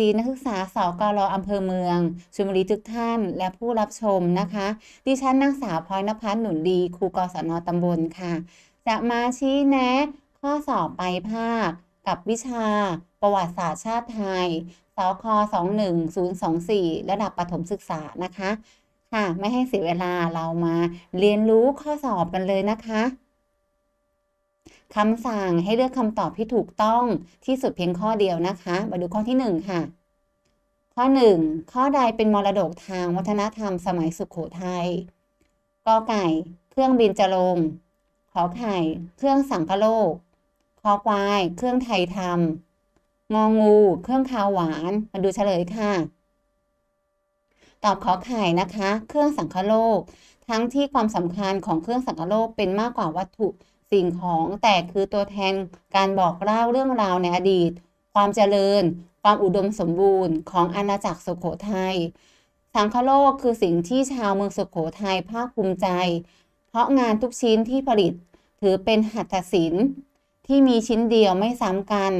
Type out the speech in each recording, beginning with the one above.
ดีนักศึกษาสกรอำเภอเมืองชลบุรีทุกท่านและผู้รับชมนะคะ ดิฉันนางสาวพลอยนภัสหนุนดีครูกศนตำบลค่ะ จะมาชี้แนะ ข้อสอบไปภาค กับวิชา ประวัติศาสตร์ชาติไทยสค21024 ระดับประถมศึกษานะคะ ค่ะ ไม่ให้เสียเวลาเรามาเรียนรู้ข้อสอบกันเลยนะคะ คำสั่งให้เลือกคำตอบที่ถูกต้องที่สุดเพียงข้อเดียวนะคะ มาดูข้อที่หนึ่งค่ะ ข้อหนึ่งข้อใดเป็นมรดกทางวัฒนธรรมสมัยสุขโขทัยกอไก่ เครื่องบินจรงขอไข่ เครื่องสังคโลกคอควาย เครื่องไทยทำงองู เครื่องคาวหวาน มาดูเฉลยค่ะ ตอบขอไข่นะคะ เครื่องสังคโลก ทั้งที่ความสำคัญของเครื่องสังคโลกเป็นมากกว่าวัตถุ สิ่งของแต่คือตัวแทนการบอกเล่าเรื่องราวในอดีต ความเจริญ ความอุดมสมบูรณ์ของอาณาจักรสุโขทัยสังคโลกคือสิ่งที่ชาวเมืองสุโขทัยภาคภูมิใจ เพราะงานทุกชิ้นที่ผลิตถือเป็นหัตถศิลป์ที่มีชิ้นเดียวไม่ซ้ำกัน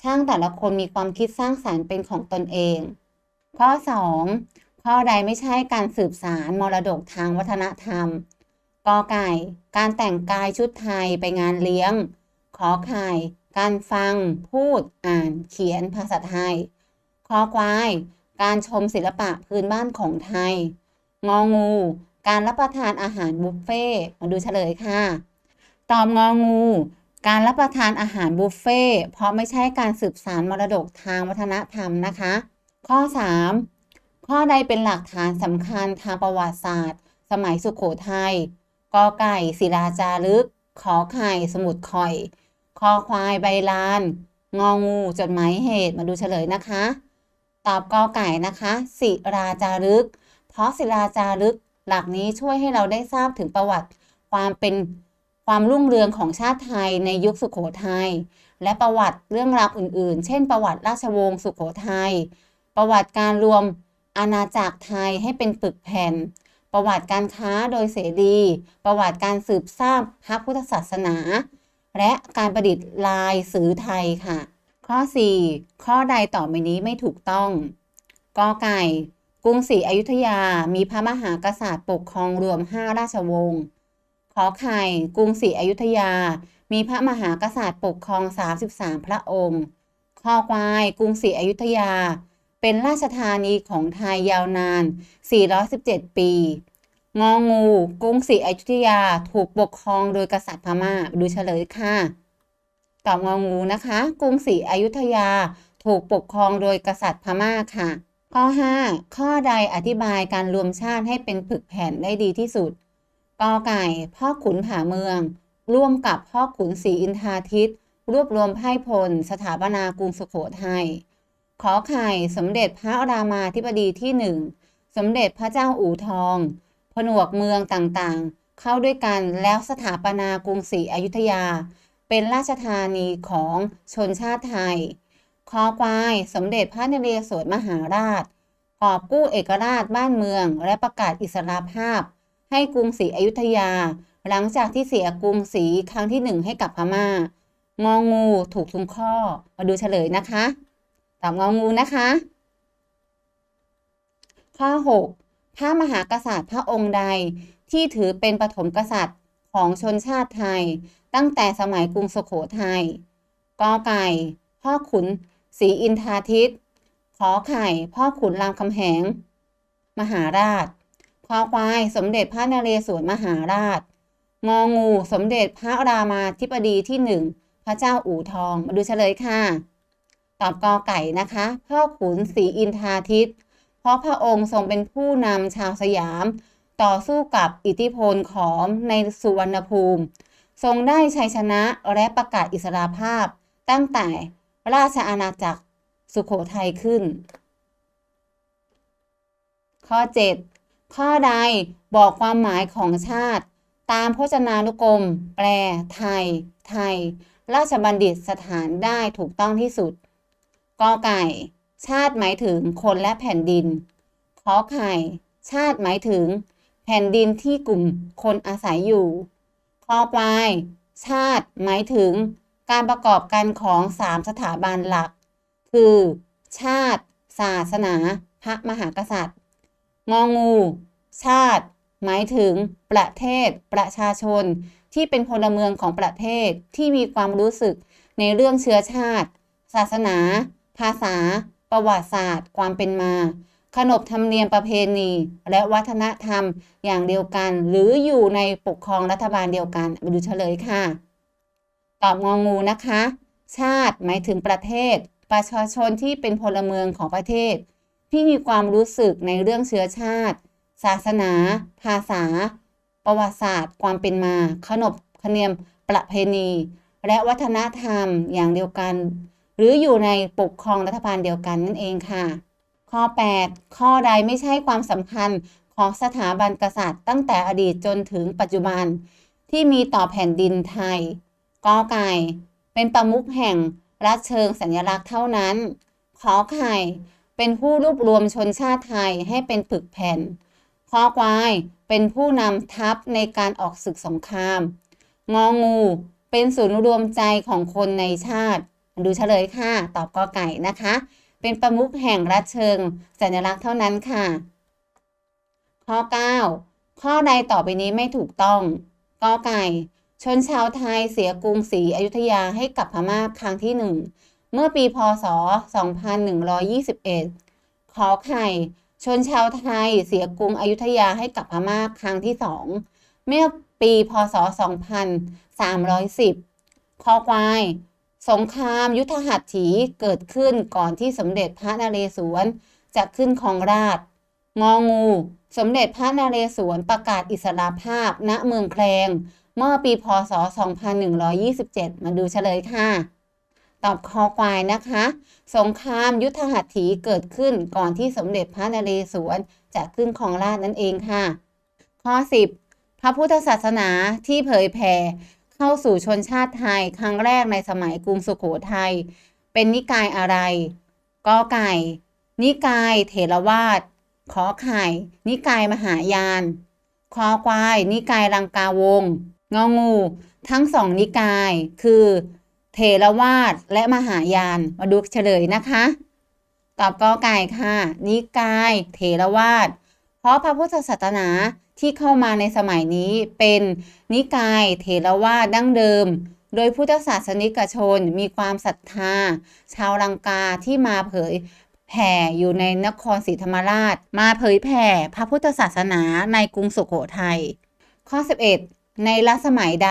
ช่างแต่ละคนมีความคิดสร้างสารรค์เป็นของตนเอง ข้อ 2 ข้อใดไม่ใช่การสืบสารมรดกทางวัฒนธรรม กอไก่ การแต่งกายชุดไทยไปงานเลี้ยง ขอไข่ การฟัง พูด อ่าน เขียนภาษาไทย คอควาย การชมศิลปะพื้นบ้านของไทย งองู การรับประทานอาหารบุฟเฟ่มาดูเฉลยค่ะ ตอบงองู การรับประทานอาหารบุฟเฟ่เพราะไม่ใช่การสืบสานมรดกทางวัฒนธรรมนะคะ ข้อ 3 ข้อใดเป็นหลักฐานสำคัญทางประวัติศาสตร์ สมัยสุขโขทัย กอไก่ศิลาจารึก ขอไข่สมุดข่อย คอควายใบลาน งองูจดหมายเหตุมาดูเฉลยนะคะ ตอบกอไก่นะคะศิราจารึก เพราะศิลาจารึก หลักนี้ช่วยให้เราได้ทราบถึงประวัติ ความเป็นความรุ่งเรืองของชาติไทยในยุคสุขโขทัยและประวัติเรื่องราวอื่น ๆ เช่น ประวัติราชวงศ์สุขโขทัยประวัติการรวมอาณาจักรไทยให้เป็นปึกแผ่น ประวัติการค้าโดยเสรี ประวัติการสืบทราบพระพุทธศาสนา และการประดิษฐ์ลายสือไทยค่ะ ข้อ 4 ข้อใดต่อไปนี้ไม่ถูกต้องกอไก่ กรุงศรีอยุธยา มีพระมหากษัตริย์ปกครองรวม 5 ราชวงศ์ขอไข่ กรุงศรีอยุธยา มีพระมหากษัตริย์ปกครอง 33 พระองค์คอควาย กรุงศรีอยุธยา เป็นราชธานีของไทยยาวนาน 417 ปี งองู กรุงศรีอยุธยาถูกปกครองโดยกษัตริย์พม่า ดูเฉลยค่ะ ตอบงองูนะคะ กรุงศรีอยุธยาถูกปกครองโดยกษัตริย์พม่าค่ะ ข้อ 5 ข้อใดอธิบายการรวมชาติให้เป็นผึกแผ่นได้ดีที่สุดกอไก่ พ่อขุนผาเมือง ร่วมกับพ่อขุนศรีอินทาทิต รวบรวมไพ่พล สถาปนากรุงสุโขทัย ขอไข่สมเด็จพระรามาธิบดีที่หนึ่งสมเด็จพระเจ้าอู่ทอง ผนวกเมืองต่างๆ เข้าด้วยกันแล้วสถาปนากรุงศรีอยุธยา เป็นราชธานีของชนชาติไทย คอควายสมเด็จพระนเรศวรมหาราช กอบกู้เอกราชบ้านเมืองและประกาศอิสรภาพ ให้กรุงศรีอยุธยา หลังจากที่เสียกรุงศรีครั้งที่หนึ่งให้กับพมา่า งองูถูกทุกข้อ มาดูเฉลยนะคะ ตอบงองูนะคะ ข้อ 6 พระมหากษัตริย์พระองค์ใดที่ถือเป็นปฐมกษัตริย์ของชนชาติไทย ตั้งแต่สมัยกรุงสุโขทัยกอไก่ พ่อขุนศรีอินทาทิตขอไข่ พ่อขุนรามคำแหง มหาราชคอควายสมเด็จพระนเรศวรมหาราช งองู สมเด็จพระรามาธิบดีที่หนึ่ง พระเจ้าอู่ทอง มาดูเฉลยค่ะ อบกอไก่นะคะ พ่อขุนศรีอินทาทิต เพราะพระองค์ทรงเป็นผู้นำชาวสยาม ต่อสู้กับอิทธิพลของในสุวรรณภูมิ ทรงได้ชัยชนะและประกาศอิสราภาพ ตั้งแต่ราชอาณาจักรสุโขทัยขึ้น ข้อ 7 ข้อใดบอกความหมายของชาติ ตามพจนานุกรม แปล ไทย ไทย ราชบัณฑิตสถานได้ถูกต้องที่สุด กอไก่ ชาติหมายถึงคนและแผ่นดิน ขอไข่ ชาติหมายถึง แผ่นดินที่กลุ่มคนอาศัยอยู่คอปลาย ชาติหมายถึงการประกอบกันของสามสถาบันหลัก คือ ชาติ ศาสนา พระมหากษัตริย์ งองู ชาติ หมายถึง ประเทศ ประชาชน ที่เป็นพลเมืองของประเทศที่มีความรู้สึกในเรื่องเชื้อชาติ ศาสนา ภาษา ประวัติศาสตร์ ความเป็นมา ขนบธรรมเนียมประเพณี และวัฒนธรรมอย่างเดียวกัน หรืออยู่ในปกครองรัฐบาลเดียวกันไปดูเฉลยค่ะ ตอบงองูนะคะ ชาติหมายถึงประเทศ ประชาชนที่เป็นพลเมืองของประเทศ ที่มีความรู้สึกในเรื่องเชื้อชาติ ศาสนา ภาษา ประวัติศาสตร์ ความเป็นมา ขนบธรรมเนียมประเพณี และวัฒนธรรมอย่างเดียวกัน หรืออยู่ในปกครองรัฐบาลเดียวกันนั่นเองค่ะ ข้อ 8 ข้อใดไม่ใช่ความสำคัญของสถาบันกษัตริย์ ตั้งแต่อดีตจนถึงปัจจุบันที่มีต่อแผ่นดินไทยกอไก่ เป็นประมุขแห่งรัฐเชิงสัญลักษณ์เท่านั้นขอไข่เป็นผู้รวบรวมชนชาติไทยให้เป็นปึกแผ่นคอควายเป็นผู้นำทัพในการออกศึกสงคราม งองู เป็นศูนย์รวมใจของคนในชาติ ดูเฉลยค่ะ ตอบกอไก่นะคะ เป็นประมุขแห่งรัฐเชิงสัญลักษณ์เท่านั้นค่ะ ข้อ 9 ข้อใดต่อไปนี้ไม่ถูกต้องกอไก่ ชนชาวไทยเสียกรุงศรีอยุธยาให้กับพม่าครั้งที่หนึ่งเมื่อปีพศ 2121 ขอไข่ ชนชาวไทยเสียกรุงอยุธยาให้กับพม่าครั้งที่สองเมื่อปีพศ 2310 คอควาย สงครามยุทธหัตถีเกิดขึ้นก่อนที่สมเด็จพระนเรศวรจะขึ้นครองราชงองู สมเด็จพระนเรศวรประกาศอิสรภาพ ณเมืองแคลงเมื่อปีพศ 2127 มาดูเฉลยค่ะ ตอบคอควายนะคะ สงครามยุทธหัตถีเกิดขึ้นก่อนที่สมเด็จพระนเรศวรจะขึ้นครองราชนั่นเองค่ะ ข้อ 10 พระพุทธศาสนาที่เผยแผ่ เข้าสู่ชนชาติไทยครั้งแรกในสมัยกรุงสุโขทัยเป็นนิกายอะไรกอไก่ นิกายเถรวาทขอไข่ นิกายมหายาน คอควาย นิกายลังกาวงศงองู ทั้งสองนิกายคือ เถรวาทและมหายาน มาดูเฉลยนะคะ ตอบกอไก่ค่ะ นิกาย เถรวาท เพราะพระพุทธศาสนา ที่เข้ามาในสมัยนี้เป็นนิกายเถรวาทดั้งเดิม โดยพุทธศาสนิกชนมีความศรัทธา ชาวลังกาที่มาเผยแผ่อยู่ในนครศรีธรรมราช มาเผยแผ่พระพุทธศาสนาในกรุงสุโขทัยข้อ 11 ในรัสมัยใด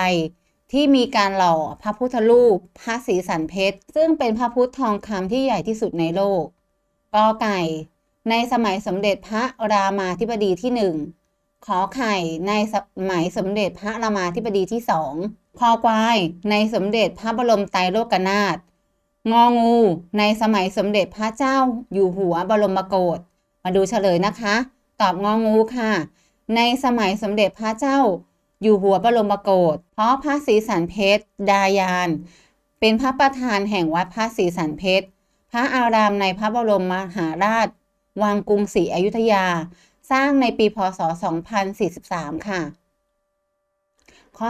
ที่มีการหล่อพระพุทธรูปพระศรีสันเพชร ซึ่งเป็นพระพุทธทองคำที่ใหญ่ที่สุดในโลกกอไก่ ในสมัยสมเด็จพระรามาธิบดีที่หนึ่ง ขอไข่ในสมัยสมเด็จพระรามาธิบดีที่สองคอควายในสมเด็จพระบรมไตรโลกนาถงองู ในสมัยสมเด็จพระเจ้าอยู่หัวบรมโกศมาดูเฉลยนะคะ ตอบงองูค่ะ ในสมัยสมเด็จพระเจ้า อยู่หัวบรมโกศเพราะพระศรีสันเพชรดายาน เป็นพระประธานแห่งวัดพระศรีสันเพชรพระอารามในพระบรมมหาราช วังกรุงศรีอยุธยา สร้างในปีพศ 2043 ค่ะ ข้อ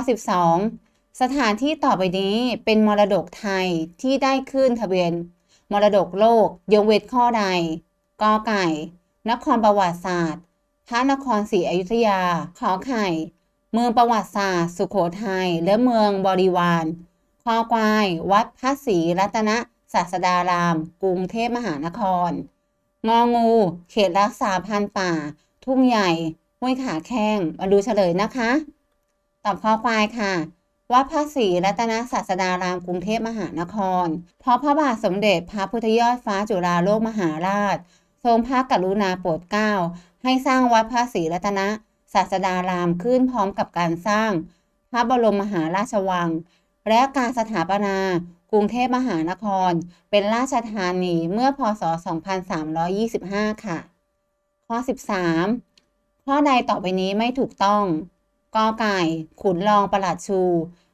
12 สถานที่ต่อไปนี้เป็นมรดกไทยที่ได้ขึ้นทะเบียน มรดกโลกยกเว้นข้อใดกอไก่ นครประวัติศาสตร์ พระนครศรีอยุธยา ขอไข่ เมืองประวัติศาสตร์ สุโขทัย และเมืองบริวารคอควาย วัดพระศรีรัตนศาสดาราม กรุงเทพมหานคร งองู เขตรักษาพันธุ์ป่า ทุ่งใหญ่ห้วยขาแข้ง มาดูเฉลยนะคะ ตอบข้อควายค่ะวัดพระศรีรัตนศาสดารามกรุงเทพมหานคร เพราะพระบาทสมเด็จพระพุทธยอดฟ้าจุฬาโลกมหาราช ทรงพระกรุณาโปรดเกล้า ให้สร้างวัดพระศรีรัตนศาสดารามขึ้นพร้อมกับการสร้าง พระบรมมหาราชวัง และการสถาปนา กรุงเทพมหานคร เป็นราชธานีเมื่อพศ 2325 ค่ะ ข้อ 13 ข้อใดต่อไปนี้ไม่ถูกต้องกอไก่ ขุนรองประหลัดชู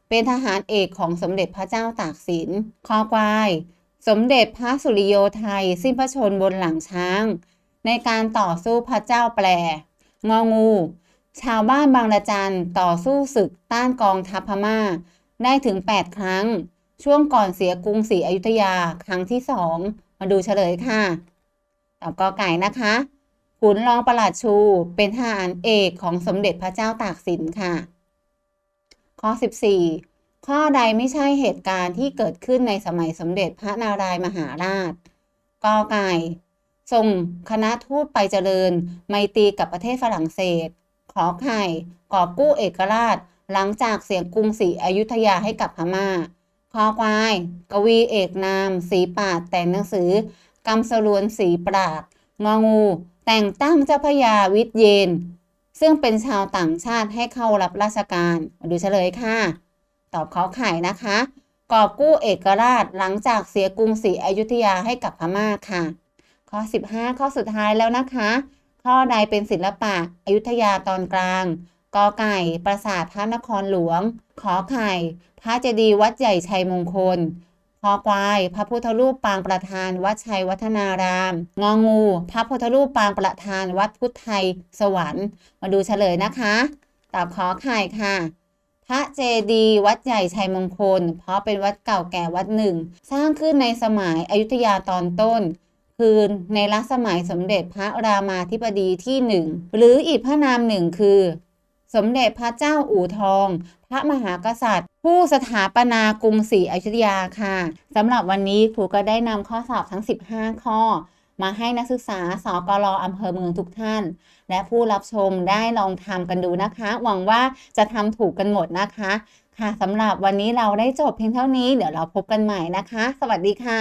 เป็นทหารเอกของสมเด็จพระเจ้าตากสินคอควาย สมเด็จพระสุริโยไทย สิ้นพระชนบนหลังช้าง ในการต่อสู้พระเจ้าแปลงองู ชาวบ้านบางระจันต่อสู้ศึกต้านกองทัพพม่า ได้ถึง 8 ครั้ง ช่วงก่อนเสียกรุงศรีอยุธยาครั้งที่สองมาดูเฉลยค่ะตอบกอไก่นะคะขุนรองประหลัดชูเป็นทหารเอกของสมเด็จพระเจ้าตากสินค่ะ ข้อ 14 ข้อใดไม่ใช่เหตุการณ์ที่เกิดขึ้นในสมัยสมเด็จพระนารายมหาราชกอไก่ส่งคณะทูตไปเจริญ ไมตรีกับประเทศฝรั่งเศส ขอไข่กอบกู้เอกราช หลังจากเสียงกรุงศรีอยุธยาให้กับพม่า คอควาย กวีเอกนาม สีปาดแต่งหนังสือกำสรวนสีปราดงองู แต่งตั้งเจ้าพยาวิทย์เยน ซึ่งเป็นชาวต่างชาติให้เข้ารับราชการมาดูเฉลยค่ะ ตอบขอไข่นะคะ กอบกู้เอกราชหลังจากเสียกรุงศรีอยุธยาให้กับพม่าค่ะ ข้อ 15 ข้อสุดท้ายแล้วนะคะ ข้อใดเป็นศิลปะอยุธยาตอนกลาง กอไก่ ปราสาทพระนครหลวง ขอไข่ พระเจดีย์วัดใหญ่ชัยมงคลคอควาย พระพุทธรูปปางประธานวัดชัยวัฒนาราม งองู พระพุทธรูปปางประธานวัดพุทธไทย สวรรค์ มาดูเฉลยนะคะ ตอบขอไข่ค่ะ พระเจดีย์วัดใหญ่ชัยมงคล เพราะเป็นวัดเก่าแก่วัดหนึ่ง สร้างขึ้นในสมัยอยุธยาตอนต้น คือในรัชสมัยสมเด็จพระรามาธิบดีที่หนึ่งหรืออีกพระนามหนึ่งคือ สมเด็จพระเจ้าอู่ทอง พระมหากษัตริย์ ผู้สถาปนากรุงศรีอยุธยาค่ะสำหรับวันนี้ครูก็ได้นำข้อสอบทั้ง 15 ข้อ มาให้นักศึกษาสกลอำเภอเมืองทุกท่าน และผู้รับชมได้ลองทำกันดูนะคะ หวังว่าจะทำถูกกันหมดนะคะ ค่ะสำหรับวันนี้เราได้จบเพียงเท่านี้เดี๋ยวเราพบกันใหม่นะคะ สวัสดีค่ะ